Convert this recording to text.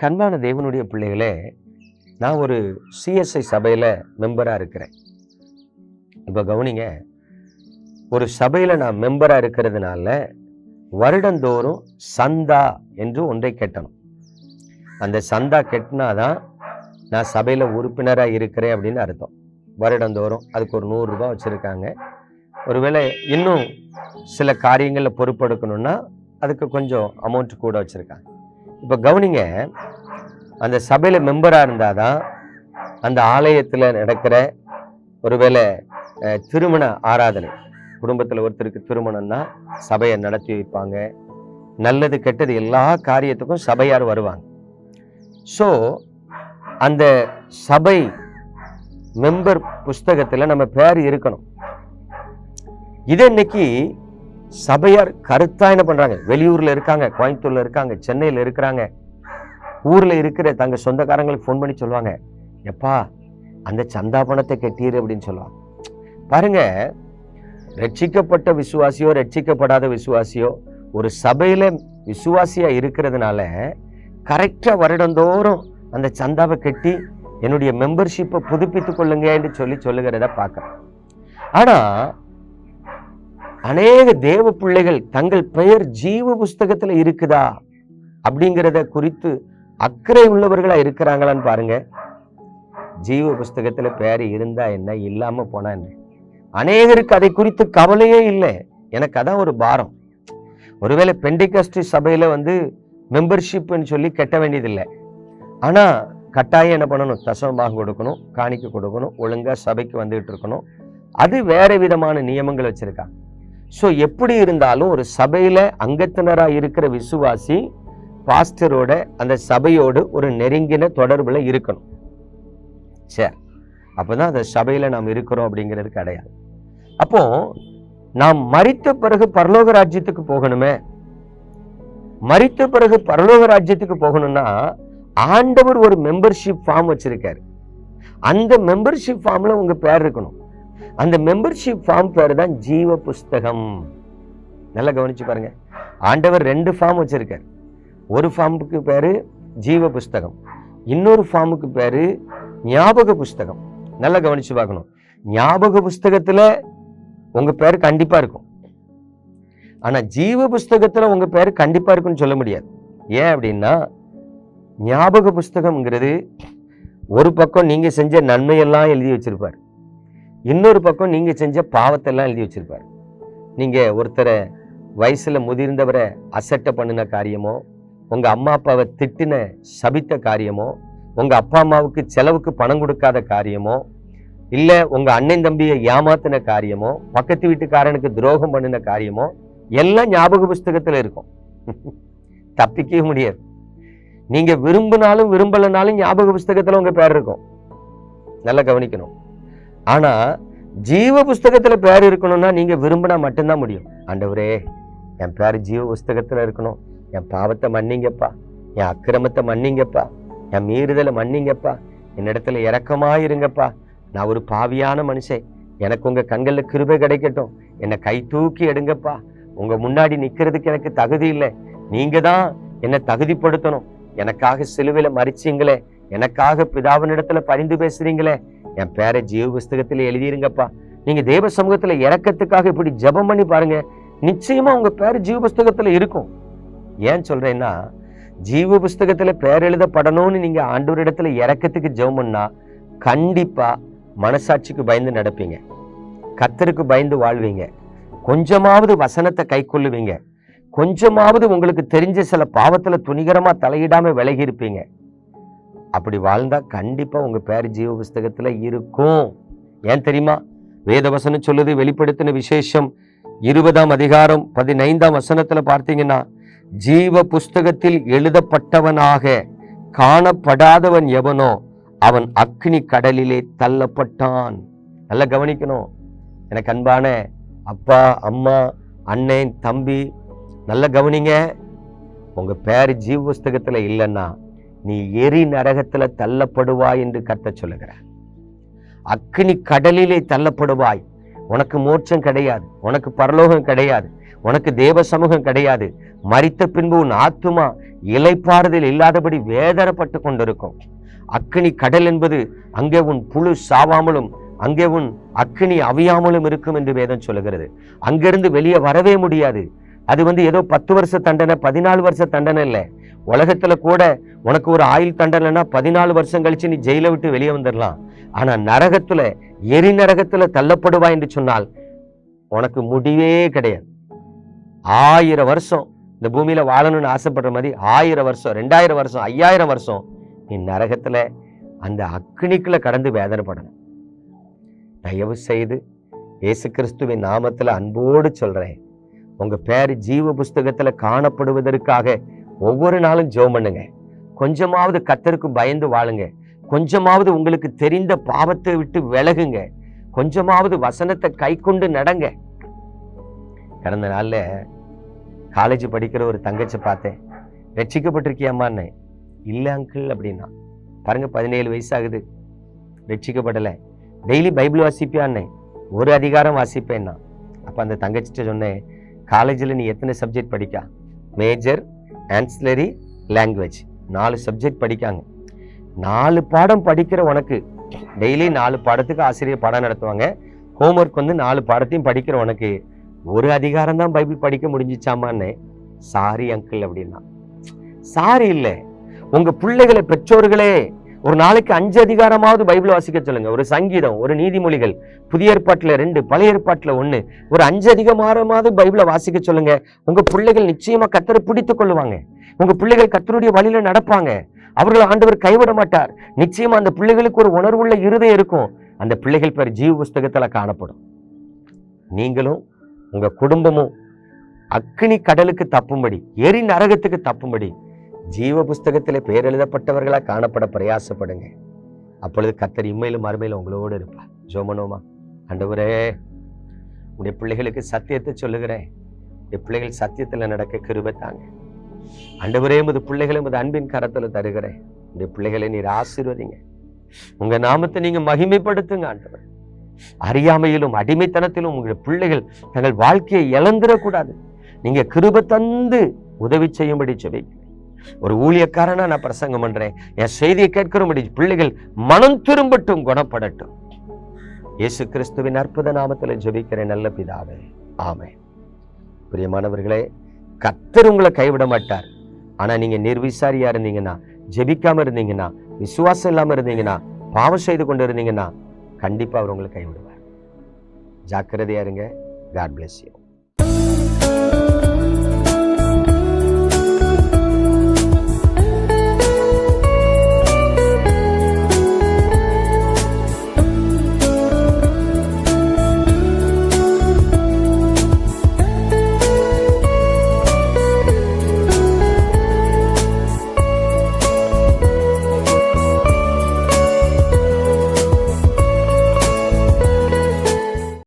எனக்கு அன்பான தேவனுடைய பிள்ளைகளே நான் ஒரு சிஎஸ்ஐ சபையில் மெம்பராக இருக்கிறேன். இப்போ கவனிங்க ஒரு சபையில் நான் மெம்பராக இருக்கிறதுனால வருடந்தோறும் சந்தா என்று ஒன்றை கட்டணும். அந்த சந்தா கட்டினாதான் நான் சபையில் உறுப்பினராக இருக்கிறேன் அப்படின்னு அர்த்தம். வருடந்தோறும் அதுக்கு ஒரு நூறுரூபா வச்சுருக்காங்க. ஒருவேளை இன்னும் சில காரியங்களில் பொறுப்பெடுக்கணும்னா அதுக்கு கொஞ்சம் அமௌண்ட் கூட வச்சுருக்காங்க. இப்போ கவனிங்க அந்த சபையில் மெம்பராக இருந்தால் தான் அந்த ஆலயத்தில் நடக்கிற ஒருவேளை திருமண ஆராதனை. குடும்பத்தில் ஒருத்தருக்கு திருமணம்னா சபையை நடத்தி வைப்பாங்க. நல்லது கெட்டது எல்லா காரியத்துக்கும் சபையார் வருவாங்க. ஸோ அந்த சபை மெம்பர் புஸ்தகத்தில் நம்ம பேர் இருக்கணும். இது இன்னைக்கு சபையார் கருத்தா என்ன பண்றாங்க? வெளியூர்ல இருக்காங்க கோயம்புத்தூர்ல இருக்காங்க சென்னையில இருக்கிறாங்க. ஊர்ல இருக்கிற தங்க சொந்தக்காரங்களுக்கு ஃபோன் பண்ணி சொல்லுவாங்க எப்பா அந்த சந்தா பணத்தை கட்டிரு அப்படின்னு சொல்லுவாங்க. பாருங்க ரட்சிக்கப்பட்ட விசுவாசியோ ரட்சிக்கப்படாத விசுவாசியோ ஒரு சபையில விசுவாசியா இருக்கிறதுனால கரெக்டா வருடந்தோறும் அந்த சந்தாவை கட்டி என்னுடைய மெம்பர்ஷிப்பை புதுப்பித்துக் கொள்ளுங்க என்று சொல்லி சொல்லுகிறத பார்க்க ஆனா அநேக தேவ பிள்ளைகள் தங்கள் பெயர் ஜீவ புஸ்தகத்துல இருக்குதா அப்படிங்கிறத குறித்து அக்கறை உள்ளவர்களா இருக்கிறாங்களான்னு பாருங்க. ஜீவ புஸ்தகத்துல பேர் இருந்தா என்ன இல்லாம போனா என்ன? அநேகருக்கு அதை குறித்து கவலையே இல்லை. எனக்கு அதான் ஒரு பாரம். ஒருவேளை பெண்டிகாஸ்டி சபையில வந்து மெம்பர்ஷிப்னு சொல்லி கட்ட வேண்டியதில்லை. ஆனா கட்டாயம் என்ன பண்ணணும்? தசமமாக கொடுக்கணும் காணிக்க கொடுக்கணும் ஒழுங்கா சபைக்கு வந்துகிட்டு இருக்கணும். அது வேற விதமான நியமங்கள் வச்சுருக்காங்க. ஸோ எப்படி இருந்தாலும் ஒரு சபையில் அங்கத்தினராக இருக்கிற விசுவாசி பாஸ்டரோட அந்த சபையோடு ஒரு நெருங்கின தொடர்பில் இருக்கணும். சரி அப்பதான் அந்த சபையில் நாம் இருக்கிறோம் அப்படிங்கிறது கிடையாது. அப்போ நாம் மறித்த பிறகு பரலோக ராஜ்யத்துக்கு போகணுமே? மறித்த பிறகு பரலோக ராஜ்யத்துக்கு போகணும்னா ஆண்டவர் ஒரு மெம்பர்ஷிப் ஃபார்ம் வச்சிருக்காரு. அந்த மெம்பர்ஷிப் ஃபார்ம்ல உங்க பேர் இருக்கணும். அந்த மெம்பர்ஷிப் ஃபார்ம் பேர் தான் ஜீவ புஸ்தகம் நல்லா கவனிச்சு பாருங்க. ஆண்டவர் ரெண்டு ஃபார்ம் வச்சிருக்காரு. ஒரு ஃபார்முக்கு பேர் ஜீவ புஸ்தகம் இன்னொரு ஃபார்முக்கு பேர் ஞாபக புஸ்தகம். நல்லா கவனிச்சு பார்க்கணும். ஞாபக புஸ்தகத்தில் உங்கள் பேர் கண்டிப்பாக இருக்கும். ஆனால் ஜீவ புஸ்தகத்தில் உங்கள் பேர் கண்டிப்பாக இருக்கும்னு சொல்ல முடியாது. ஏன் அப்படின்னா ஞாபக புஸ்தகம்ங்கிறது ஒரு பக்கம் நீங்கள் செஞ்ச நன்மையெல்லாம் எழுதி வச்சிருப்பார். இன்னொரு பக்கம் நீங்கள் செஞ்ச பாவத்தெல்லாம் எழுதி வச்சுருப்பார். நீங்கள் ஒருத்தரை வயசில் முதிர்ந்தவரை அசட்டை பண்ணின காரியமோ உங்கள் அம்மா அப்பாவை திட்டின சபித்த காரியமோ உங்கள் அப்பா அம்மாவுக்கு செலவுக்கு பணம் கொடுக்காத காரியமோ இல்லை உங்கள் அண்ணன் தம்பியை ஏமாத்தின காரியமோ பக்கத்து வீட்டுக்காரனுக்கு துரோகம் பண்ணின காரியமோ எல்லாம் ஞாபக புஸ்தகத்தில் இருக்கும். தப்பிக்கவே முடியாது. நீங்கள் விரும்பினாலும் விரும்பலனாலும் ஞாபக புஸ்தகத்தில் உங்கள் பேர் இருக்கும். நல்லா கவனிக்கணும். ஆனா ஜீவ புஸ்தகத்துல பேர் இருக்கணும்னா நீங்க விரும்பினா மட்டும்தான் முடியும். ஆண்டவரே என் பேர் ஜீவ புஸ்தகத்துல இருக்கணும். என் பாவத்தை மன்னிங்கப்பா. என் அக்கிரமத்தை மன்னிங்கப்பா. என் மீறுதலை மன்னிங்கப்பா. என்னிடத்துல இரக்கமா இருங்கப்பா நான் ஒரு பாவியான மனுஷன். எனக்கு உங்க கண்களில் கிருபை கிடைக்கட்டும். என்னை கை தூக்கி எடுங்கப்பா. உங்க முன்னாடி நிக்கிறதுக்கு எனக்கு தகுதி இல்லை. நீங்க தான் என்னை தகுதிப்படுத்தணும். எனக்காக சிலுவையில மறிச்சீங்களே எனக்காக பிதாவினிடத்தில் பரிந்து பேசுறீங்களே. என் பேரை ஜீவ புஸ்தகத்தில் எழுதிருங்கப்பா. நீங்கள் தேவ சமூகத்தில் இறக்கத்துக்காக இப்படி ஜெபம் பண்ணி பாருங்க. நிச்சயமாக உங்கள் பேர் ஜீவ புஸ்தகத்தில் இருக்கும். ஏன் சொல்கிறேன்னா ஜீவ புஸ்தகத்தில் பேர் எழுதப்படணும்னு நீங்கள் ஆண்டவர் இடத்துல இறக்கத்துக்கு ஜெபம் பண்ணால் கண்டிப்பாக மனசாட்சிக்கு பயந்து நடப்பீங்க. கத்தருக்கு பயந்து வாழ்வீங்க. கொஞ்சமாவது வசனத்தை கை கொள்ளுவீங்க. கொஞ்சமாவது உங்களுக்கு தெரிஞ்ச சில பாவத்தில் துணிகரமாக தலையிடாமல் விலகி இருப்பீங்க. அப்படி வாழ்ந்தால் கண்டிப்பாக உங்கள் பேர் ஜீவ புஸ்தகத்தில் இருக்கும். ஏன் தெரியுமா? வேதவசனம் சொல்லுது வெளிப்படுத்தின விசேஷம் இருபதாம் அதிகாரம் பதினைந்தாம் வசனத்தில் பார்த்தீங்கன்னா ஜீவ புஸ்தகத்தில் எழுதப்பட்டவனாக காணப்படாதவன் எவனோ அவன் அக்னி கடலிலே தள்ளப்பட்டான். நல்லா கவனிக்கணும். எனக்கு அன்பான அப்பா அம்மா அண்ணன் தம்பி நல்லா கவனிங்க. உங்கள் பேர் ஜீவ புஸ்தகத்தில் இல்லைன்னா நீ எரி நரகத்துல தள்ளப்படுவாய் என்று கத்த சொல்லுகிற அக்னி கடலிலே தள்ளப்படுவாய். உனக்கு மோட்சம் கிடையாது. உனக்கு பரலோகம் கிடையாது. உனக்கு தேவ சமூகம் கிடையாது. மறித்த பின்பு உன் ஆத்துமா இலைப்பாறுதல் இல்லாதபடி வேதனப்பட்டு கொண்டிருக்கும். அக்னி கடல் என்பது அங்கே உன் புழு சாவாமலும் அங்கே உன் அக்னி அவியாமலும் இருக்கும் என்று வேதம் சொல்லுகிறது. அங்கிருந்து வெளியே வரவே முடியாது. அது வந்து ஏதோ பத்து வருஷ தண்டனை பதினாலு வருஷ தண்டனை இல்லை. உலகத்துல கூட உனக்கு ஒரு ஆயுள் தண்டனைனா பதினாலு வருஷம் கழிச்சு நீ ஜெயில விட்டு வெளியே வந்துடலாம். ஆனா நரகத்துல எரி நரகத்துல தள்ளப்படுவா என்று சொன்னால் உனக்கு முடிவே கிடையாது. ஆயிரம் வருஷம் இந்த பூமியில வாழணும்னு ஆசைப்படுற மாதிரி ஆயிரம் வருஷம் ரெண்டாயிரம் வருஷம் ஐயாயிரம் வருஷம் நீ நரகத்துல அந்த அக்னிக்குள்ள கடந்து வேதனைப்படணும். தயவு செய்து இயேசு கிறிஸ்துவின் நாமத்துல அன்போடு சொல்றேன். உங்க பேர் ஜீவ புஸ்தகத்துல காணப்படுவதற்காக ஒவ்வொரு நாளும் ஜெபம் பண்ணுங்க. கொஞ்சமாவது கத்தருக்கு பயந்து வாழுங்க. கொஞ்சமாவது உங்களுக்கு தெரிந்த பாவத்தை விட்டு விலகுங்க. கொஞ்சமாவது வசனத்தை கை கொண்டு நடங்க. கடந்த நாள்ல காலேஜ் படிக்கிற ஒரு தங்கச்சி பார்த்தேன். ரட்சிக்கப்பட்டிருக்கியாமான்னு இல்லை அங்கிள் அப்படின்னா. பாருங்க பதினேழு வயசாகுது. ரட்சிக்கப்படலை. டெய்லி பைபிள் வாசிப்பியான்னு? ஒரு அதிகாரம் வாசிப்பேன்னா அப்போ அந்த தங்கச்சிட்ட சொன்னேன் காலேஜில் நீ எத்தனை சப்ஜெக்ட் படிக்கா? மேஜர் ஆன்சிலரி லாங்குவேஜ் நாலு சப்ஜெக்ட் படிக்காங்க. நாலு பாடம் படிக்கிற உனக்கு. டெய்லி நாலு பாடத்துக்கு ஆசிரியர் பாடம் நடத்துவாங்க. ஹோம்ஒர்க் வந்து நாலு பாடத்தையும் படிக்கிற உனக்கு. ஒரு அதிகாரம் தான் பைபிள் படிக்க முடிஞ்சிச்சாமான்னு? சாரி அங்கிள் அப்படின்னா. சாரி இல்லை. உங்கள் பிள்ளைகளை பெற்றோர்களே ஒரு நாளைக்கு அஞ்சு அதிகாரமாவது பைபிள் வாசிக்க சொல்லுங்க. ஒரு சங்கீதம் ஒரு நீதிமொழிகள் புதிய ஏற்பாட்டில் ரெண்டு பழைய ஏற்பாட்டில் ஒன்று ஒரு அஞ்சு அதிகமாரமாவது பைபிளை வாசிக்க சொல்லுங்க. உங்க பிள்ளைகள் நிச்சயமா கத்தரை பிடித்து கொள்ளுவாங்க. உங்க பிள்ளைகள் கத்தருடைய வழியில நடப்பாங்க. அவர்கள் ஆண்டவர் கைவிட மாட்டார். நிச்சயமா அந்த பிள்ளைகளுக்கு ஒரு உணர்வுள்ள இருதயம் இருக்கும். அந்த பிள்ளைகள் பேர் ஜீவ புஸ்தகத்தில் காணப்படும். நீங்களும் உங்க குடும்பமும் அக்னி கடலுக்கு தப்பும்படி எரி நரகத்துக்கு தப்பும்படி ஜீவ புஸ்தகத்தில் பெயர் எழுதப்பட்டவர்களாக காணப்பட பிரயாசப்படுங்க. அப்பொழுது கத்தர் இம்மையிலும் மறுமையிலும் உங்களோடு இருப்பார். ஜோமனோமா அண்டவரே உடைய பிள்ளைகளுக்கு சத்தியத்தை சொல்லுகிறேன். உடைய பிள்ளைகள் சத்தியத்தில் நடக்க கிருபை தாங்க. அண்டவரே உமது பிள்ளைகளை உமது அன்பின் கரத்தில் தருகிறேன். உடைய பிள்ளைகளை நீர் ஆசீர்வதிங்க. உங்க நாமத்தை நீங்க மகிமைப்படுத்துங்க ஆண்டவர். அறியாமையிலும் அடிமைத்தனத்திலும் உங்களுடைய பிள்ளைகள் தங்கள் வாழ்க்கையை இழந்துடக்கூடாது. நீங்க கிருபை தந்து உதவி செய்யும்படி செபிக்கிறேன் ஒரு ஊழியக்காரனா நான் பிரசங்கம் பண்றேன். என் செய்தியை கேட்கிறபடி பிள்ளைகள் மனம் திரும்பட்டும் குணப்படட்டும். இயேசு கிறிஸ்துவின் அற்புத நாமத்தில் ஜெபிக்கிறேன் நல்ல பிதாவே. ஆமே பிரியமானவர்களே கத்தர் உங்களை கைவிட மாட்டார். ஆனா நீங்க நிர்விசாரியா இருந்தீங்கன்னா ஜெபிக்காம இருந்தீங்கன்னா விசுவாசம் இல்லாம இருந்தீங்கன்னா பாவம் செய்து கொண்டு இருந்தீங்கன்னா கண்டிப்பா அவர் உங்களை கைவிடுவார். ஜாக்கிரதையா இருங்க. God bless you